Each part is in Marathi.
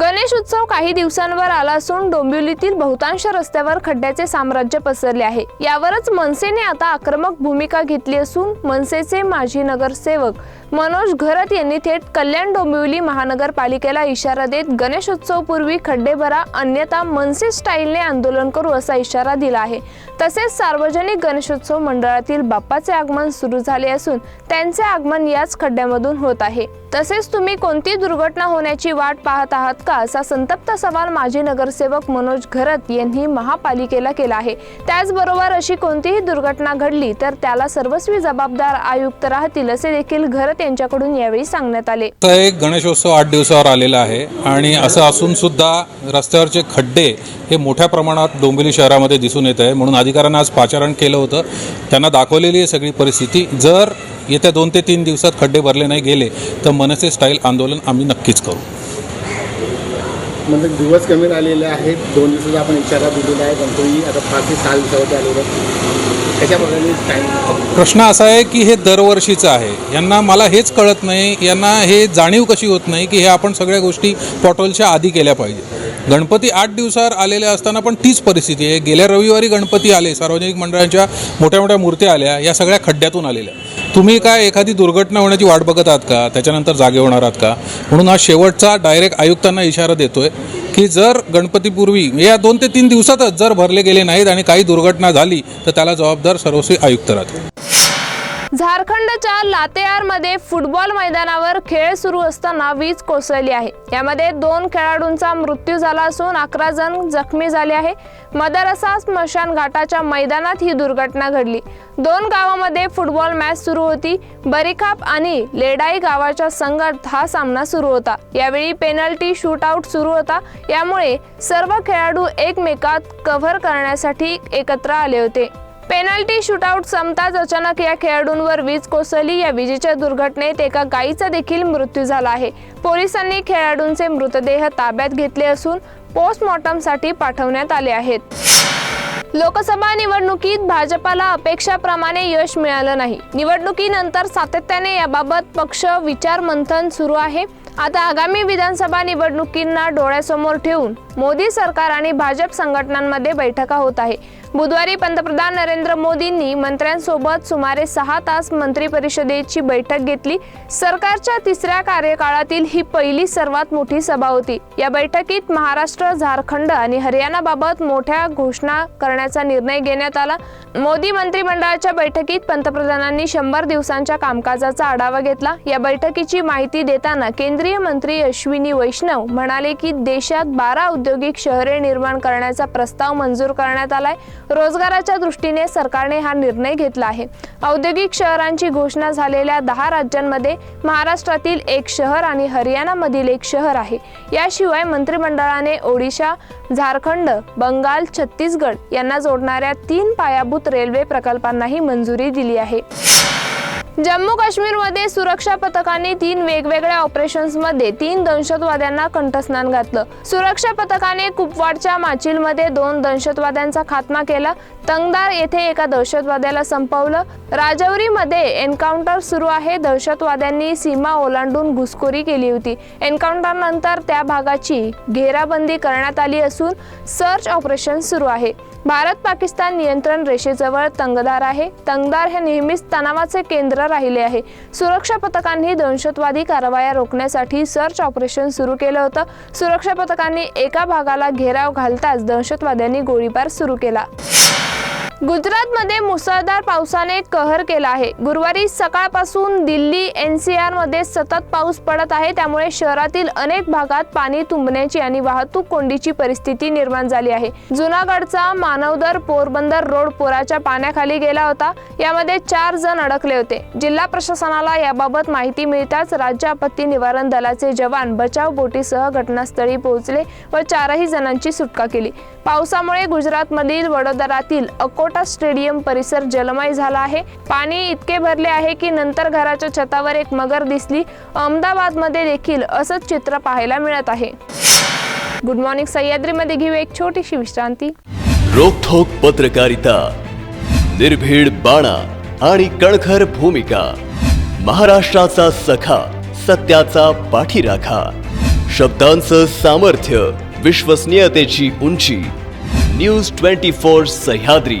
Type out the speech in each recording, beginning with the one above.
गणेश उत्सव काही दिवसांवर आला असून डोंबिवलीतील बहुतांश रस्त्यावर खड्ड्याचे साम्राज्य पसरले आहे. यावरच मनसेने आता आक्रमक भूमिका घेतली असून मनसेचे माजी नगरसेवक मनोज घरत यांनी थेट कल्याण डोंबिवली महानगरपालिकेला इशारा देत गणेशोत्सवपूर्वी खड्डे भरा अन्यथा मनसे स्टाईलने आंदोलन करू असा इशारा दिला आहे. तसेच सार्वजनिक गणेशोत्सव मंडळातील बाप्पाचे आगमन सुरू झाले असून त्यांचे आगमन याच खड्ड्यामधून होत आहे. तसेच तुम्ही कोणती दुर्घटना होण्याची वाट पाहत आहात का असा संतप्त सवाल माजी नगरसेवक मनोज घरत यांनी महापालिकेला केला आहे. त्याचबरोबर अशी कोणतीही दुर्घटना घडली तर त्याला सर्वस्वी जबाबदार आयुक्त राहतील असे देखील घरत यांच्याकडून यावेळी सांगण्यात आले. आता एक गणेशोत्सव आठ दिवसावर आलेला आहे आणि असं असून सुद्धा रस्त्यावरचे खड्डे हे मोठ्या प्रमाणात डोंबिवली शहरामध्ये दिसून येत आहे. म्हणून अधिकाऱ्यांना आज पाचारण केलं होतं. त्यांना दाखवलेली आहे सगळी परिस्थिती. जर येत्या दोन ते तीन दिवसात खड्डे भरले नाही गेले तर मनसे स्टाईल आंदोलन आम्ही नक्कीच करू. म्हणजे दिवस कमी राहिलेले आहेत. दोन दिवसाचा आपण इशारा दिलेला आहे. गणपती आता पाच ते सहा दिवसावरती आलेलं आहे. प्रश्न असा आहे की हे दरवर्षीचं आहे. यांना मला हेच कळत नाही यांना हे जाणीव कशी होत नाही की हे आपण सगळ्या गोष्टी पॉटोलच्या आधी केल्या पाहिजे. गणपती आठ दिवसावर आलेले असताना पण तीच परिस्थिती आहे. गेल्या रविवारी गणपती आले सार्वजनिक मंडळांच्या मोठ्या मोठ्या मूर्त्या आल्या या सगळ्या खड्ड्यातून आलेल्या. तुम्ही काय एखादी दुर्घटना होण्याची वाट बघत आहात का? त्याच्यानंतर जागे होणार आहात का? म्हणून हा शेवटचा डायरेक्ट आयुक्तांना इशारा देतोय की जर गणपतीपूर्वी या दोन ते तीन दिवसातच जर भरले गेले नाहीत आणि काही दुर्घटना झाली तर त्याला जबाबदार सर्वस्वी आयुक्त राहतील. झारखंडच्या लातेयारमध्ये फुटबॉल मैदानावर खेळ सुरू असताना वीज कोसळली आहे. यामध्ये दोन खेळाडूंचा मृत्यू झाला असून अकरा जण जखमी झाले आहे. मदरसा स्मशान घाटाच्या मैदानात ही दुर्घटना घडली. दोन गावामध्ये फुटबॉल मॅच सुरू होती. बरिकाप आणि लेडाई गावाच्या संघात हा सामना सुरू होता. यावेळी पेनल्टी शूटआउट सुरू होता. यामुळे सर्व खेळाडू एकमेकात कव्हर करण्यासाठी एकत्र आले होते. पेनल्टी शूटआउट संपताच अचानक या खेळाडूंवर वीज कोसळली. या विजेच्या दुर्घटनेत एका गायीचा देखील मृत्यू झाला आहे. पोलिसांनी खेळाडूंचे मृतदेह ताब्यात घेतले असून पोस्टमॉर्टमसाठी पाठवण्यात आले आहेत. लोकसभा निवडणुकीत भाजपाला अपेक्षाप्रमाणे यश मिळालं नाही. निवडणुकीनंतर सातत्याने याबाबत पक्ष विचार मंथन सुरू आहे. आता आगामी विधानसभा निवडणुकींना डोळ्यासमोर ठेवून मोदी सरकार आणि भाजप संघटनांमध्ये बैठका होत आहे. बुधवारी पंतप्रधान नरेंद्र मोदींनी मंत्र्यांसोबत सुमारे सहा तास मंत्री परिषदेची बैठक घेतली. सरकारच्या तिसऱ्या कार्यकाळातील ही पहिली सर्वात मोठी सभा होती. या बैठकीत महाराष्ट्र झारखंड आणि हरियाणाबाबत मोठ्या घोषणा करण्याचा निर्णय घेण्यात आला. मोदी मंत्रिमंडळाच्या बैठकीत पंतप्रधानांनी शंभर दिवसांच्या कामकाजाचा आढावा घेतला. या बैठकीची माहिती देताना केंद्रीय मंत्री अश्विनी वैष्णव म्हणाले की देशात बारा औद्योगिक शहरे निर्माण करण्याचा प्रस्ताव मंजूर करण्यात आलाय. रोजगाराच्या दृष्टीने सरकारने हा निर्णय घेतला आहे. औद्योगिक शहरांची घोषणा झालेल्या दहा राज्यांमध्ये महाराष्ट्रातील एक शहर आणि हरियाणामधील एक शहर आहे. याशिवाय मंत्रिमंडळाने ओडिशा झारखंड बंगाल छत्तीसगड यांना जोडणाऱ्या तीन पायाभूत रेल्वे प्रकल्पांनाही मंजुरी दिली आहे. जम्मू काश्मीरमध्ये सुरक्षा पथकांनी तीन वेगवेगळ्या ऑपरेशन्समध्ये तीन दहशतवाद्यांना कंठस्नान घातलं. सुरक्षा पथकाने कुपवाडच्या माचिलमध्ये दोन दहशतवाद्यांचा खात्मा केला. तंगदार येथे एका दहशतवाद्याला संपवलं. राजौरीमध्ये एन्काउंटर सुरू आहे. दहशतवाद्यांनी सीमा ओलांडून घुसखोरी केली होती. एन्काउंटरनंतर त्या भागाची घेराबंदी करण्यात आली असून सर्च ऑपरेशन सुरू आहे. भारत पाकिस्तान नियंत्रण रेषेजवळ तंगदार आहे. तंगदार हे नेहमीच तणावाचे केंद्र राहिले आहे. सुरक्षा पथकांनी दहशतवादी कारवाया रोखण्यासाठी सर्च ऑपरेशन सुरू केलं होतं. सुरक्षा पथकांनी एका भागाला घेराव घालताच दहशतवाद्यांनी गोळीबार सुरू केला. गुजरातमध्ये मुसळधार पावसाने कहर केला आहे. गुरुवारी सकाळपासून दिल्ली एन सी मध्ये सतत पाऊस पडत आहे. त्यामुळे शहरातील अनेक भागात पाणी तुंबण्याची आणि वाहतूक कोंडीची परिस्थिती निर्माण झाली आहे. जुनागडचा मानवदर पोरबंदर रोड पुराच्या पाण्याखाली गेला होता. यामध्ये चार जण अडकले होते. जिल्हा प्रशासनाला याबाबत माहिती मिळताच राज्य आपत्ती निवारण दलाचे जवान बचाव बोटीसह घटनास्थळी पोहोचले व चारही जणांची सुटका केली. पावसामुळे गुजरातमधील वडोदरातील अको स्टेडियम परिसर जलमय झाला आहे. पाणी इतके भरले आहे की नंतर घराच्या छतावर एक मगर दिसली. अहमदाबादमध्ये देखील असंच चित्र पाहायला मिळत आहे. गुड मॉर्निंग सह्याद्रीमध्ये घेऊ एक छोटीशी विश्रांती. रोखोक पत्रकारिता निर्भीड बाणा आणि कणखर भूमिका. महाराष्ट्राचा सखा सत्याचा पाठीराखा. शब्दांचं सामर्थ्य विश्वसनीयतेची उंची. News twenty four Sahyadri.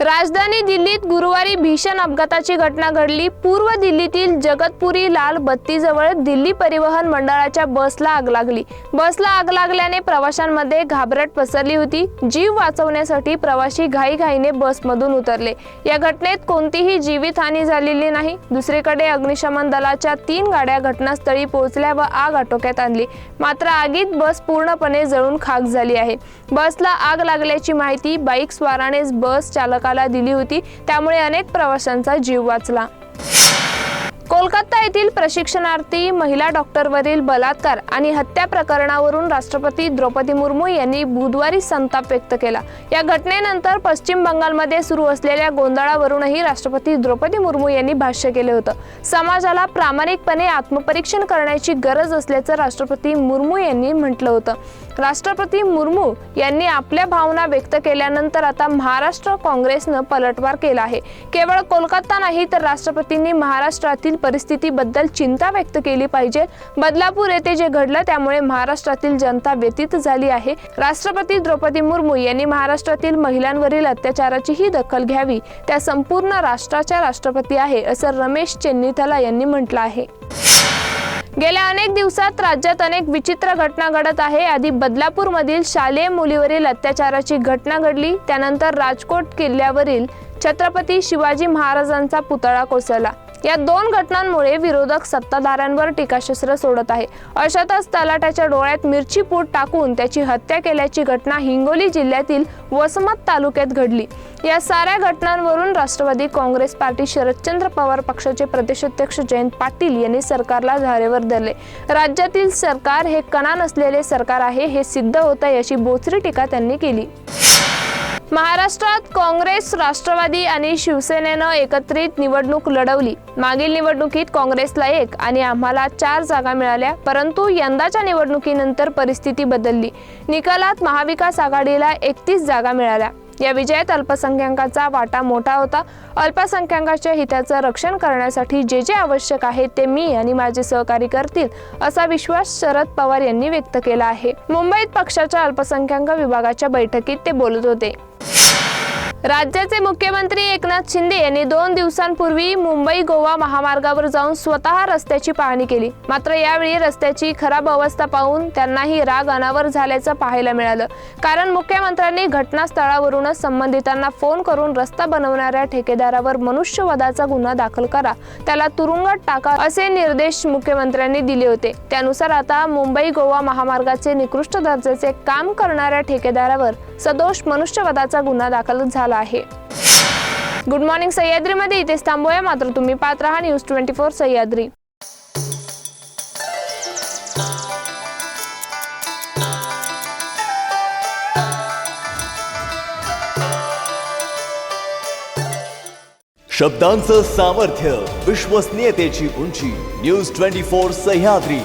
राजधानी दिल्लीत गुरुवारी भीषण अपघाताची घटना घडली. पूर्व दिल्लीतील जगतपुरी लाल बत्तीजवळ दिल्ली परिवहन मंडळाच्या बसला आग लागली. बसला आग लागल्याने प्रवाशांमध्ये घाबरट पसरली होती. जीव वाचवण्यासाठी प्रवासी घाईघाईने बसमधून उतरले. या घटनेत कोणतीही जीवितहानी झालेली नाही. दुसरीकडे अग्निशमन दलाच्या तीन गाड्या घटनास्थळी पोहोचल्या व आग आटोक्यात आणली. मात्र आगीत बस पूर्णपणे जळून खाक झाली आहे. बसला आग लागल्याची माहिती बाईक स्वारानेच बस चालकाला दिली होती. त्यामुळे अनेक प्रवाशांचा जीव वाचला. कोलकाता येथील प्रशिक्षणार्थी महिला डॉक्टरवरील बलात्कार आणि हत्या प्रकरणावरून राष्ट्रपती द्रौपदी मुर्मू यांनी बुधवारी संताप व्यक्त केला. या घटनेनंतर पश्चिम बंगालमध्ये सुरू असलेल्या गोंधळावरूनही राष्ट्रपती द्रौपदी मुर्मू यांनी भाष्य केले होतं. समाजाला प्रामाणिकपणे आत्मपरीक्षण करण्याची गरज असल्याचं राष्ट्रपती मुर्मू यांनी म्हटलं होतं. राष्ट्रपती मुर्मू यांनी आपल्या भावना व्यक्त केल्यानंतर आता महाराष्ट्र काँग्रेसनं पलटवार केला आहे. केवळ कोलकाता नाही तर राष्ट्रपतींनी महाराष्ट्रातील परिस्थितीबद्दल चिंता व्यक्त केली पाहिजे. बदलापूर येथे जे घडलं त्यामुळे महाराष्ट्रातील जनता व्यतीत झाली आहे. राष्ट्रपती द्रौपदी मुर्मू यांनी महाराष्ट्रातील महिलांवरील अत्याचाराचीही दखल घ्यावी. त्या संपूर्ण राष्ट्राच्या राष्ट्रपती आहे असं रमेश चेन्नीथला यांनी म्हटलं आहे. गेल्या अनेक दिवसात राज्यात अनेक विचित्र घटना घडत आहे. आधी बदलापूरमधील शालेय मुलीवरील अत्याचाराची घटना घडली. त्यानंतर राजकोट किल्ल्यावरील छत्रपती शिवाजी महाराजांचा पुतळा कोसळला. या दोन घटनांमुळे विरोधक सत्ताधाऱ्यांवर टीकाशस्त्र सोडत आहे. अशातच तलाट्याच्या डोळ्यात मिरची पूट टाकून त्याची हत्या केल्याची घटना हिंगोली जिल्ह्यातील वसमत तालुक्यात घडली. या साऱ्या घटनांवरून राष्ट्रवादी काँग्रेस पार्टी शरदचंद्र पवार पक्षाचे प्रदेशाध्यक्ष जयंत पाटील यांनी सरकारला धारेवर धरले. राज्यातील सरकार हे कणा नसलेले सरकार आहे हे सिद्ध होत आहे अशी बोचरी टीका त्यांनी केली. महाराष्ट्रात काँग्रेस राष्ट्रवादी आणि शिवसेनेनं एकत्रित निवडणूक लढवली. मागील निवडणुकीत काँग्रेसला एक आणि आम्हाला चार जागा मिळाल्या परंतु यंदाच्या निवडणुकीनंतर परिस्थिती बदलली. निकालात महाविकास आघाडीला एकतीस जागा मिळाल्या. या विजयात अल्पसंख्याकांचा वाटा मोठा होता. अल्पसंख्याकांच्या हिताचं रक्षण करण्यासाठी जे जे आवश्यक आहे ते मी आणि माझे सहकारी करतील असा विश्वास शरद पवार यांनी व्यक्त केला आहे. मुंबईत पक्षाच्या अल्पसंख्याक विभागाच्या बैठकीत ते बोलत होते. राज्याचे मुख्यमंत्री एकनाथ शिंदे यांनी दोन दिवसांपूर्वी मुंबई गोवा महामार्गावर जाऊन स्वतः रस्त्याची पाहणी केली. मात्र यावेळी रस्त्याची खराब अवस्था पाहून त्यांनाही राग अनावर झाल्याचं पाहायला मिळालं. कारण मुख्यमंत्र्यांनी घटनास्थळावरूनच संबंधितांना फोन करून रस्ता बनवणाऱ्या ठेकेदारावर मनुष्यवधाचा गुन्हा दाखल करा त्याला तुरुंगात टाका असे निर्देश मुख्यमंत्र्यांनी दिले होते. त्यानुसार आता मुंबई गोवा महामार्गाचे निकृष्ट दर्जाचे काम करणाऱ्या ठेकेदारावर सदोष मनुष्यवधाचा गुन्हा दाखल झाला आहे. गुड मॉर्निंग सह्याद्रीमध्ये. इथेच थांबूया. मात्र तुम्ही पाहत राहा न्यूज ट्वेंटी फोर सह्याद्री. शब्दांचं सामर्थ्य विश्वसनीयतेची उंची न्यूज ट्वेंटी फोर सह्याद्री.